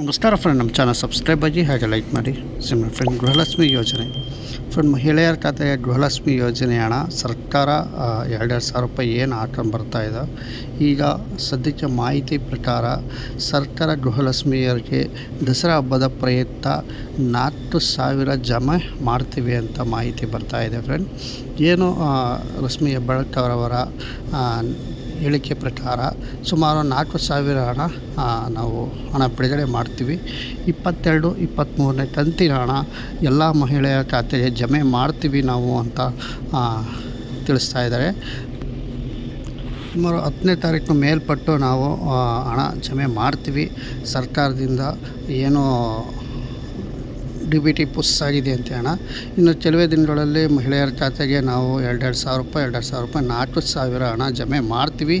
ನಮಸ್ಕಾರ ಫ್ರೆಂಡ್ ನಮ್ಮ channel subscribe ಆಗಿ ಹಾಗೆ ಲೈಕ್ ಮಾಡಿ. ಸಿಮ್ ಫ್ರೆಂಡ್ ಗೃಹಲಕ್ಷ್ಮಿ ಯೋಜನೆ. ಫ್ರೆಂಡ್ ಮಹಿಳೆಯರ ಖಾತೆಯ ಗೃಹಲಕ್ಷ್ಮಿ ಯೋಜನೆ ಹಣ ಸರ್ಕಾರ ಎರಡೆರಡು ಸಾವಿರ ರೂಪಾಯಿ ಏನು ಹಾಕೊಂಡು ಬರ್ತಾ ಇದೆ. ಈಗ ಸದ್ಯಕ್ಕೆ ಮಾಹಿತಿ ಪ್ರಕಾರ ಸರ್ಕಾರ ಗೃಹಲಕ್ಷ್ಮಿಯರಿಗೆ ದಸರಾ ಹಬ್ಬದ ಪ್ರಯುಕ್ತ ನಾಲ್ಕು ಸಾವಿರ ಜಮೆ ಮಾಡ್ತೀವಿ ಅಂತ ಮಾಹಿತಿ ಬರ್ತಾ ಇದೆ ಫ್ರೆಂಡ್ ಏನು ಲಕ್ಷ್ಮಿ ಹೆಬ್ಬಾಳ್ಕರವರ ಹೇಳಿಕೆ ಪ್ರಕಾರ ಸುಮಾರು ನಾಲ್ಕು ಸಾವಿರ ಹಣ ನಾವು ಹಣ ಬಿಡುಗಡೆ ಮಾಡ್ತೀವಿ. ಇಪ್ಪತ್ತೆರಡು ಇಪ್ಪತ್ತ್ಮೂರನೇ ಕಂತಿನ ಹಣ ಎಲ್ಲ ಮಹಿಳೆಯರ ಖಾತೆಗೆ ಜಮೆ ಮಾಡ್ತೀವಿ ನಾವು ಅಂತ ತಿಳಿಸ್ತಾ ಇದ್ದಾರೆ. ಸುಮಾರು ಹತ್ತನೇ ತಾರೀಕು ಮೇಲ್ಪಟ್ಟು ನಾವು ಹಣ ಜಮೆ ಮಾಡ್ತೀವಿ. ಸರ್ಕಾರದಿಂದ ಏನು ಡಿ ಬಿ ಟಿ ಪುಸ್ ಆಗಿದೆ ಅಂತ ಹೇಳೋಣ. ಇನ್ನು ಕೆಲವೇ ದಿನಗಳಲ್ಲಿ ಮಹಿಳೆಯರ ಖಾತೆಗೆ ನಾವು ಎರಡೆರಡು ಸಾವಿರ ರೂಪಾಯಿ, ಎರಡೆರಡು ಸಾವಿರ ರೂಪಾಯಿ, ನಾಲ್ಕು ಸಾವಿರ ಹಣ ಜಮೆ ಮಾಡ್ತೀವಿ.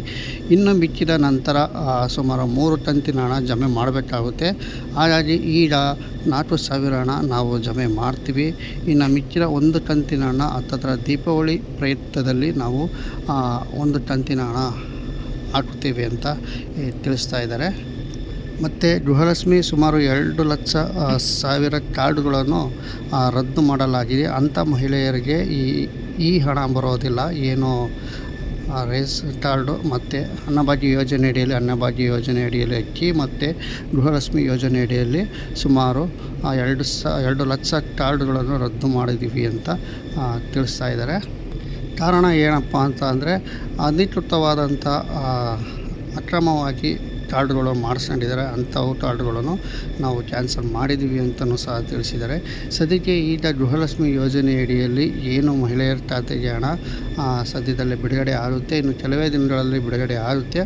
ಇನ್ನು ಮಿಕ್ಕಿದ ನಂತರ ಸುಮಾರು ಮೂರು ಕಂತಿನ ಹಣ ಜಮೆ ಮಾಡಬೇಕಾಗುತ್ತೆ. ಹಾಗಾಗಿ ಈಗ ನಾಲ್ಕು ಸಾವಿರ ಹಣ ನಾವು ಜಮೆ ಮಾಡ್ತೀವಿ. ಇನ್ನು ಮಿಕ್ಕಿದ ಒಂದು ಕಂತಿನ ಹಣ, ಹತ್ತತ್ರ ದೀಪಾವಳಿ ಪ್ರಯತ್ನದಲ್ಲಿ ನಾವು ಒಂದು ಕಂತಿನ ಹಣ ಹಾಕುತ್ತೀವಿ ಅಂತ ತಿಳಿಸ್ತಾ ಇದ್ದಾರೆ. ಮತ್ತು ಗೃಹಲಕ್ಷ್ಮಿ ಸುಮಾರು ಎರಡು ಲಕ್ಷ ಸಾವಿರ ಕಾರ್ಡ್ಗಳನ್ನು ರದ್ದು ಮಾಡಲಾಗಿದೆ. ಅಂಥ ಮಹಿಳೆಯರಿಗೆ ಈ ಈ ಹಣ ಬರೋದಿಲ್ಲ. ಏನು ರೇಸ್ ಕಾರ್ಡು ಮತ್ತು ಅನ್ನಭಾಗ್ಯ ಯೋಜನೆ ಅಡಿಯಲ್ಲಿ, ಅನ್ನಭಾಗ್ಯ ಯೋಜನೆ ಅಡಿಯಲ್ಲಿ ಅಕ್ಕಿ ಮತ್ತು ಗೃಹಲಕ್ಷ್ಮಿ ಯೋಜನೆ ಅಡಿಯಲ್ಲಿ ಸುಮಾರು ಎರಡು ಸ, ಎರಡು ಲಕ್ಷ ಕಾರ್ಡ್ಗಳನ್ನು ರದ್ದು ಮಾಡಿದ್ದೀವಿ ಅಂತ ತಿಳಿಸ್ತಾ ಇದ್ದಾರೆ. ಕಾರಣ ಏನಪ್ಪ ಅಂತ ಅಂದರೆ, ಅಧಿಕೃತವಾದಂಥ ಅಕ್ರಮವಾಗಿ ಕಾರ್ಡ್ಗಳು ಮಾಡಿಸ್ಕೊಂಡಿದ್ದಾರೆ, ಅಂಥವು ಟಾರ್ಡ್ಗಳನ್ನು ನಾವು ಕ್ಯಾನ್ಸಲ್ ಮಾಡಿದ್ದೀವಿ ಅಂತಲೂ ಸಹ ತಿಳಿಸಿದ್ದಾರೆ. ಸದ್ಯಕ್ಕೆ ಈಗ ಗೃಹಲಕ್ಷ್ಮಿ ಯೋಜನೆ ಅಡಿಯಲ್ಲಿ ಏನು ಮಹಿಳೆಯರ ಖಾತೆಗೆ ಹಣ ಸದ್ಯದಲ್ಲೇ ಬಿಡುಗಡೆ ಆಗುತ್ತೆ, ಇನ್ನು ಕೆಲವೇ ದಿನಗಳಲ್ಲಿ ಬಿಡುಗಡೆ ಆಗುತ್ತೆ.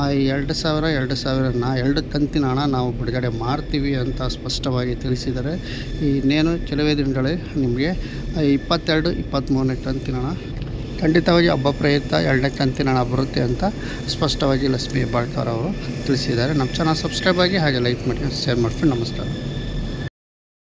ಆ ಎರಡು ಸಾವಿರ, ಎರಡು ಸಾವಿರನ ಎರಡು ಕಂತಿನ ಹಣ ನಾವು ಬಿಡುಗಡೆ ಮಾಡ್ತೀವಿ ಅಂತ ಸ್ಪಷ್ಟವಾಗಿ ತಿಳಿಸಿದ್ದಾರೆ. ಇನ್ನೇನು, ಕೆಲವೇ ದಿನಗಳೇ ನಿಮಗೆ ಇಪ್ಪತ್ತೆರಡು, ಇಪ್ಪತ್ತ್ಮೂರನೇ ಕಂತಿನ ಹಣ ಖಂಡಿತವಾಗಿ ಹಬ್ಬ ಪ್ರಯುಕ್ತ ಎರಡನೇ ಕಂತಿನ ಬರುತ್ತೆ ಅಂತ ಸ್ಪಷ್ಟವಾಗಿ ಲಕ್ಷ್ಮೀ ಹೆಬ್ಬಾಳ್ಕರ್ ಅವರು ತಿಳಿಸಿದ್ದಾರೆ. ನಮ್ಮ ಚಾನಲ್ ಸಬ್ಸ್ಕ್ರೈಬ್ ಆಗಿ ಹಾಗೆ ಲೈಕ್ ಮಾಡಿ ಶೇರ್ ಮಾಡ್ಕೊಂಡು ನಮಸ್ಕಾರ.